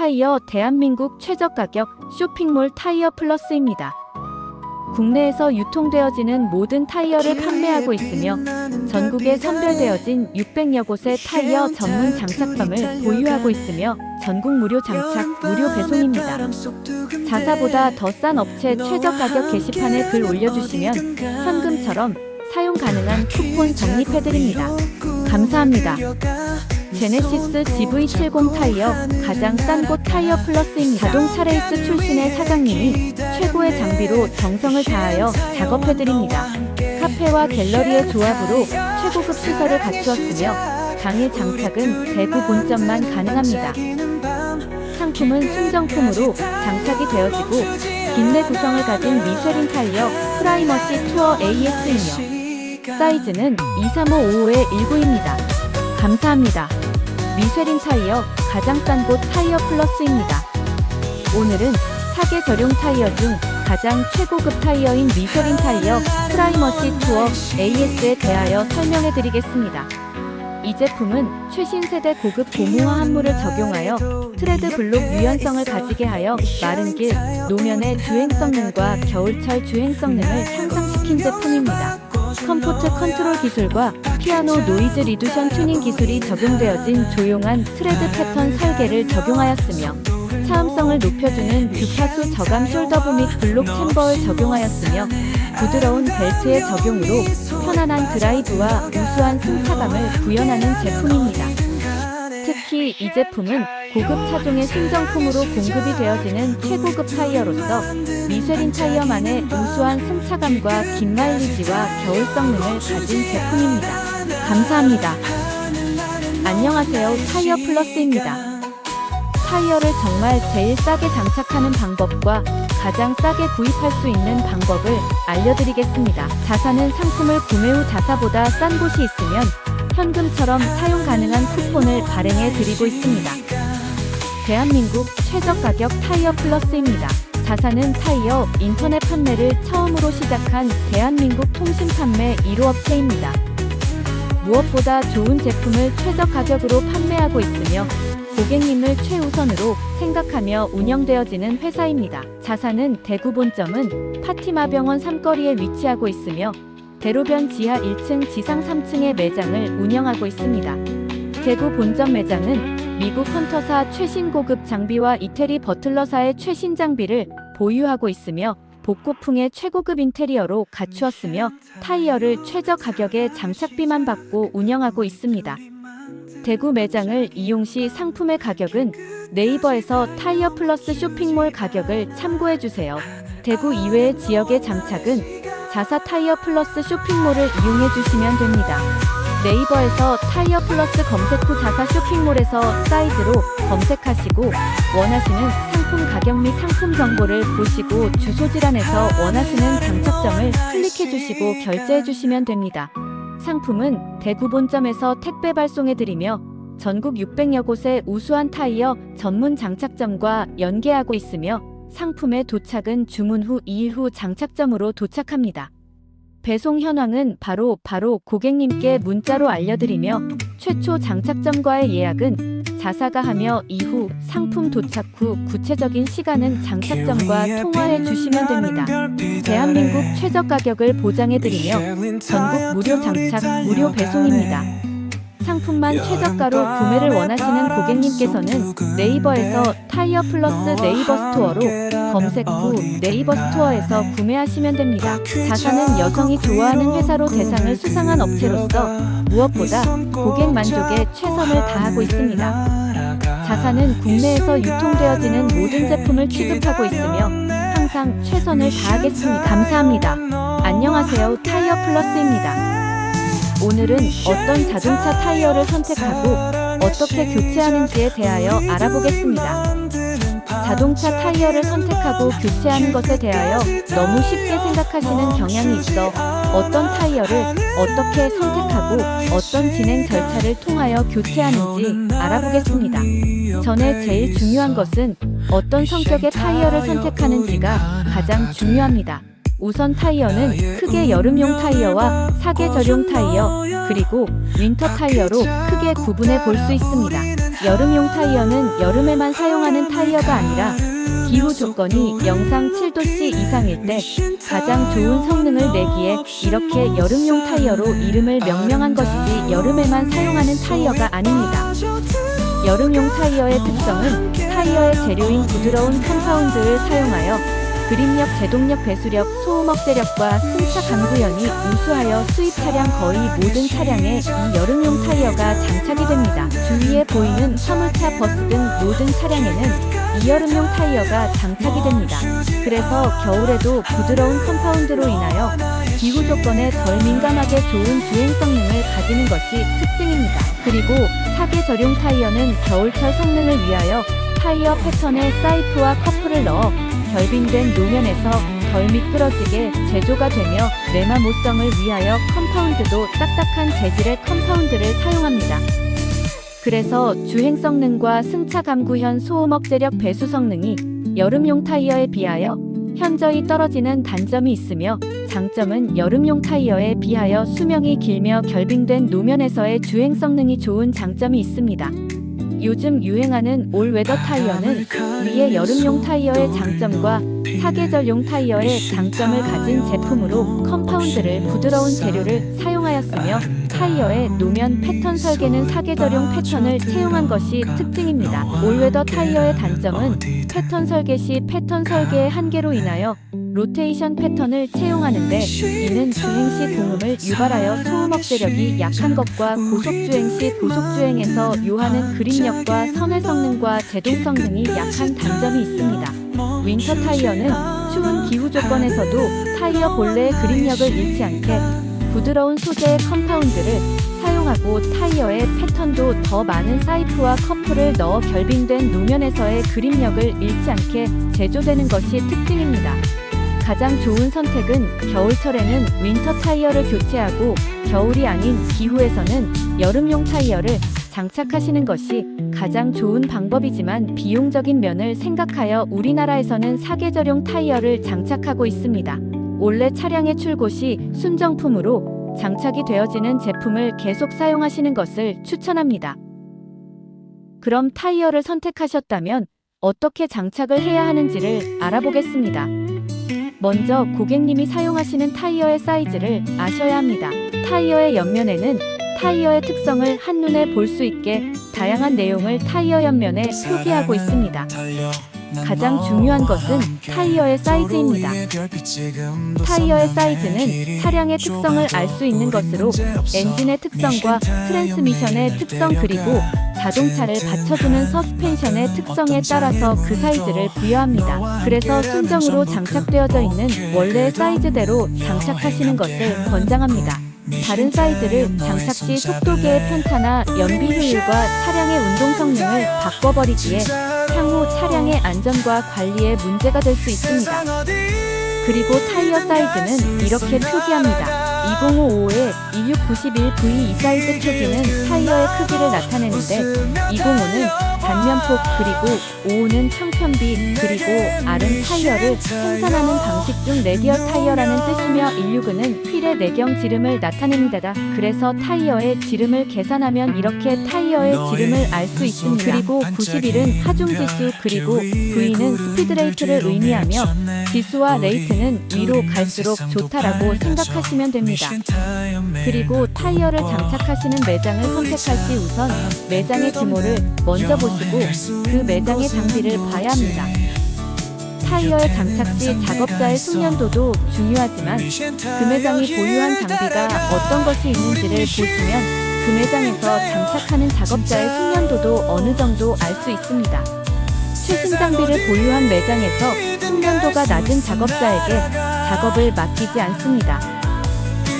타이어 대한민국 최저 가격 쇼핑몰 타이어 플러스입니다. 국내에서 유통되어지는 모든 타이어를 판매하고 있으며 전국에 선별되어진 600여 곳의 타이어 전문 장착점을 보유하고 있으며 전국 무료 장착, 무료 배송입니다. 자사보다 더 싼 업체 최저 가격 게시판에 글 올려주시면 현금처럼 사용 가능한 쿠폰 적립해드립니다. 감사합니다. 제네시스 GV70 타이어 가장 싼 곳 타이어 플러스입니다. 자동차 레이스 출신의 사장님이 최고의 장비로 정성을 다하여 작업해드립니다. 카페와 갤러리의 조합으로 최고급 시설을 갖추었으며 당일 장착은 대구 본점만 가능합니다. 상품은 순정품으로 장착이 되어지고 긴내 구성을 가진 미쉐린 타이어 프라이머시 투어 AS이며 사이즈는 23555의 19입니다. 감사합니다. 미쉐린 타이어 가장 싼 곳 타이어 플러스입니다. 오늘은 사계 절용 타이어 중 가장 최고급 타이어인 미쉐린 타이어 프라이머시 투어 AS에 대하여 설명해 드리겠습니다. 이 제품은 최신 세대 고급 고무화 함물을 적용하여 트레드 블록 유연성을 가지게 하여 마른 길, 노면의 주행 성능과 겨울철 주행 성능을 향상시킨 제품입니다. 컴포트 컨트롤 기술과 피아노 노이즈 리두션 튜닝 기술이 적용되어진 조용한 트레드 패턴 설계를 적용하였으며 차음성을 높여주는 주파수 저감 숄더브 및 블록 챔버를 적용하였으며 부드러운 벨트의 적용으로 편안한 드라이브와 우수한 승차감을 구현하는 제품입니다. 특히 이 제품은 고급 차종의 순정품으로 공급이 되어지는 최고급 타이어로서 미쉐린 타이어만의 우수한 승차감과 긴 마일리지와 겨울 성능을 가진 제품입니다. 감사합니다. 안녕하세요. 타이어 플러스입니다. 타이어를 정말 제일 싸게 장착하는 방법과 가장 싸게 구입할 수 있는 방법을 알려드리겠습니다. 자사는 상품을 구매 후 자사보다 싼 곳이 있으면 현금처럼 사용 가능한 쿠폰을 발행해 드리고 있습니다. 대한민국 최저 가격 타이어 플러스입니다. 자사는 타이어 인터넷 판매를 처음으로 시작한 대한민국 통신 판매 1호 업체입니다. 무엇보다 좋은 제품을 최저 가격으로 판매하고 있으며 고객님을 최우선으로 생각하며 운영되어지는 회사입니다. 자사는 대구 본점은 파티마병원 삼거리에 위치하고 있으며 대로변 지하 1층 지상 3층의 매장을 운영하고 있습니다. 대구 본점 매장은 미국 헌터사 최신 고급 장비와 이태리 버틀러사의 최신 장비를 보유하고 있으며 복고풍의 최고급 인테리어로 갖추었으며 타이어를 최저 가격에 장착비만 받고 운영하고 있습니다. 대구 매장을 이용 시 상품의 가격은 네이버에서 타이어 플러스 쇼핑몰 가격을 참고해 주세요. 대구 이외의 지역의 장착은 자사 타이어 플러스 쇼핑몰을 이용해 주시면 됩니다. 네이버에서 타이어 플러스 검색 후 자사 쇼핑몰에서 사이즈로 검색하시고 원하시는 상품 가격 및 상품 정보를 보시고 주소지란에서 원하시는 장착점을 클릭해 주시고 결제해 주시면 됩니다. 상품은 대구 본점에서 택배 발송해 드리며 전국 600여 곳의 우수한 타이어 전문 장착점과 연계하고 있으며 상품의 도착은 주문 후 2일 후 장착점으로 도착합니다. 배송 현황은 바로 바로 고객님께 문자로 알려드리며 최초 장착점과의 예약은 자사가 하며 이후 상품 도착 후 구체적인 시간은 장착점과 통화해 주시면 됩니다. 대한민국 최저 가격을 보장해 드리며 전국 무료 장착, 무료 배송입니다. 상품만 최저가로 구매를 원하시는 고객님께서는 네이버에서 타이어 플러스 네이버 스토어로 검색 후 네이버 스토어에서 구매하시면 됩니다. 자사는 여성이 좋아하는 회사로 대상을 수상한 업체로서 무엇보다 고객 만족에 최선을 다하고 있습니다. 자사는 국내에서 유통되어지는 모든 제품을 취급하고 있으며 항상 최선을 다하겠습니다. 감사합니다. 안녕하세요. 타이어 플러스입니다. 오늘은 어떤 자동차 타이어를 선택하고 어떻게 교체하는지에 대하여 알아보겠습니다. 자동차 타이어를 선택하고 교체하는 것에 대하여 너무 쉽게 생각하시는 경향이 있어 어떤 타이어를 어떻게 선택하고 어떤 진행 절차를 통하여 교체하는지 알아보겠습니다. 전에 제일 중요한 것은 어떤 성격의 타이어를 선택하는지가 가장 중요합니다. 우선 타이어는 크게 여름용 타이어와 사계절용 타이어, 그리고 윈터 타이어로 크게 구분해 볼 수 있습니다. 여름용 타이어는 여름에만 사용하는 타이어가 아니라 기후 조건이 영상 7도씨 이상일 때 가장 좋은 성능을 내기에 이렇게 여름용 타이어로 이름을 명명한 것이지 여름에만 사용하는 타이어가 아닙니다. 여름용 타이어의 특성은 타이어의 재료인 부드러운 컴파운드를 사용하여 그립력, 제동력, 배수력, 소음 억제력과 승차 강구현이 우수하여 수입 차량 거의 모든 차량에 이 여름용 타이어가 장착이 됩니다. 주위에 보이는 화물차, 버스 등 모든 차량에는 이 여름용 타이어가 장착이 됩니다. 그래서 겨울에도 부드러운 컴파운드로 인하여 기후 조건에 덜 민감하게 좋은 주행 성능을 가지는 것이 특징입니다. 그리고 사계 절용 타이어는 겨울철 성능을 위하여 타이어 패턴에 사이프와 커프를 넣어 결빙된 노면에서 덜 미끄러지게 제조가 되며 내마 모성을 위하여 컴파운드도 딱딱한 재질의 컴파운드를 사용합니다. 그래서 주행 성능과 승차 감구현 소음 억제력 배수 성능이 여름용 타이어에 비하여 현저히 떨어지는 단점이 있으며 장점은 여름용 타이어에 비하여 수명이 길며 결빙된 노면에서의 주행 성능이 좋은 장점이 있습니다. 요즘 유행하는 올웨더 타이어는 위에 여름용 타이어의 장점과 사계절용 타이어의 장점을 가진 제품으로 컴파운드를 부드러운 재료를 사용하였으며 타이어의 노면 패턴 설계는 사계절용 패턴을 채용한 것이 특징입니다. 올웨더 타이어의 단점은 패턴 설계 시 패턴 설계의 한계로 인하여 로테이션 패턴을 채용하는데 이는 주행 시 공음을 유발하여 소음 억제력이 약한 것과 고속 주행 시 고속 주행에서 요하는 그립력과 선회 성능과 제동 성능이 약한 단점이 있습니다. 윈터 타이어는 추운 기후 조건에서도 타이어 본래의 그립력을 잃지 않게 부드러운 소재의 컴파운드를 사용하고 타이어의 패턴도 더 많은 사이프와 커프를 넣어 결빙된 노면에서의 그립력을 잃지 않게 제조되는 것이 특징입니다. 가장 좋은 선택은 겨울철에는 윈터 타이어를 교체하고 겨울이 아닌 기후에서는 여름용 타이어를 장착하시는 것이 가장 좋은 방법이지만 비용적인 면을 생각하여 우리나라에서는 사계절용 타이어를 장착하고 있습니다. 원래 차량의 출고 시 순정품으로 장착이 되어지는 제품을 계속 사용하시는 것을 추천합니다. 그럼 타이어를 선택하셨다면 어떻게 장착을 해야 하는지를 알아보겠습니다. 먼저 고객님이 사용하시는 타이어의 사이즈를 아셔야 합니다. 타이어의 옆면에는 타이어의 특성을 한눈에 볼 수 있게 다양한 내용을 타이어 옆면에 표기하고 있습니다. 가장 중요한 것은 타이어의 사이즈입니다. 타이어의 사이즈는 차량의 특성을 알 수 있는 것으로 엔진의 특성과 트랜스미션의 특성 그리고 자동차를 받쳐주는 서스펜션의 특성에 따라서 그 사이즈를 부여합니다. 그래서 순정으로 장착되어져 있는 원래의 사이즈대로 장착하시는 것을 권장합니다. 다른 사이즈를 장착 시 속도계의 편차나 연비 효율과 차량의 운동 성능을 바꿔버리기에 향후 차량의 안전과 관리에 문제가 될 수 있습니다. 그리고 타이어 사이즈는 이렇게 표기합니다. 2055에 1691V 이 사이즈 표기는 타이어의 크기를 나타내는데 205는 단면폭 그리고 55는 평편비 그리고 R은 타이어를 생산하는 방식 중 레디얼 타이어라는 뜻이며 169는 휠의 내경 지름을 나타냅니다. 그래서 타이어의 지름을 계산하면 이렇게 타이어의 지름을 알 수 있습니다. 그리고 91은 하중 지수 그리고 V는 스피드 레이트를 의미하며 지수와 레이트는 위로 갈수록 좋다라고 생각하시면 됩니다. 그리고 타이어를 장착하시는 매장을 선택할 시 우선 매장의 규모를 먼저 보시고 그 매장의 장비를 봐야 합니다. 타이어의 장착 시 작업자의 숙련도도 중요하지만 그 매장이 보유한 장비가 어떤 것이 있는지를 보시면 그 매장에서 장착하는 작업자의 숙련도도 어느 정도 알 수 있습니다. 최신 장비를 보유한 매장에서 숙련도가 낮은 작업자에게 작업을 맡기지 않습니다.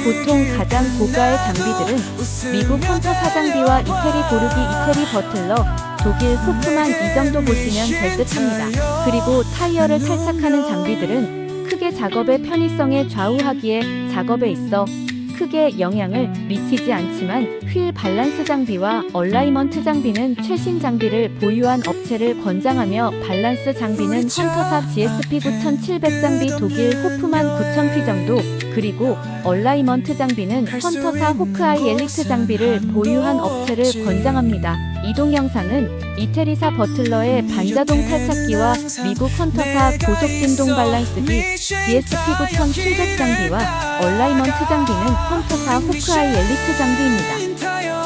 보통 가장 고가의 장비들은 미국 폰터 사장비와 이태리 고르기 이태리 버틀러 독일 호프만 이 정도 보시면 될 듯합니다. 그리고 타이어를 탈착하는 장비들은 크게 작업의 편의성에 좌우하기에 작업에 있어 크게 영향을 미치지 않지만 휠 밸런스 장비와 얼라이먼트 장비는 최신 장비를 보유한 업체를 권장하며 밸런스 장비는 헌터사 GSP 9700 장비 독일 호프만 9000P 정도 그리고 얼라이먼트 장비는 헌터사 호크아이 엘리트 장비를 보유한 업체를 권장합니다. 이동 영상은 이태리사 버틀러의 반자동 탈착기와 미국 헌터사 고속 진동 밸런스기 GSP 9700 장비와 얼라이먼트 장비는 헌터사 호크아이 엘리트 장비입니다.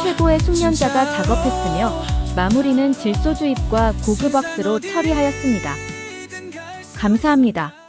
최고의 숙련자가 작업했으며 마무리는 질소 주입과 고급 왁스로 처리하였습니다. 감사합니다.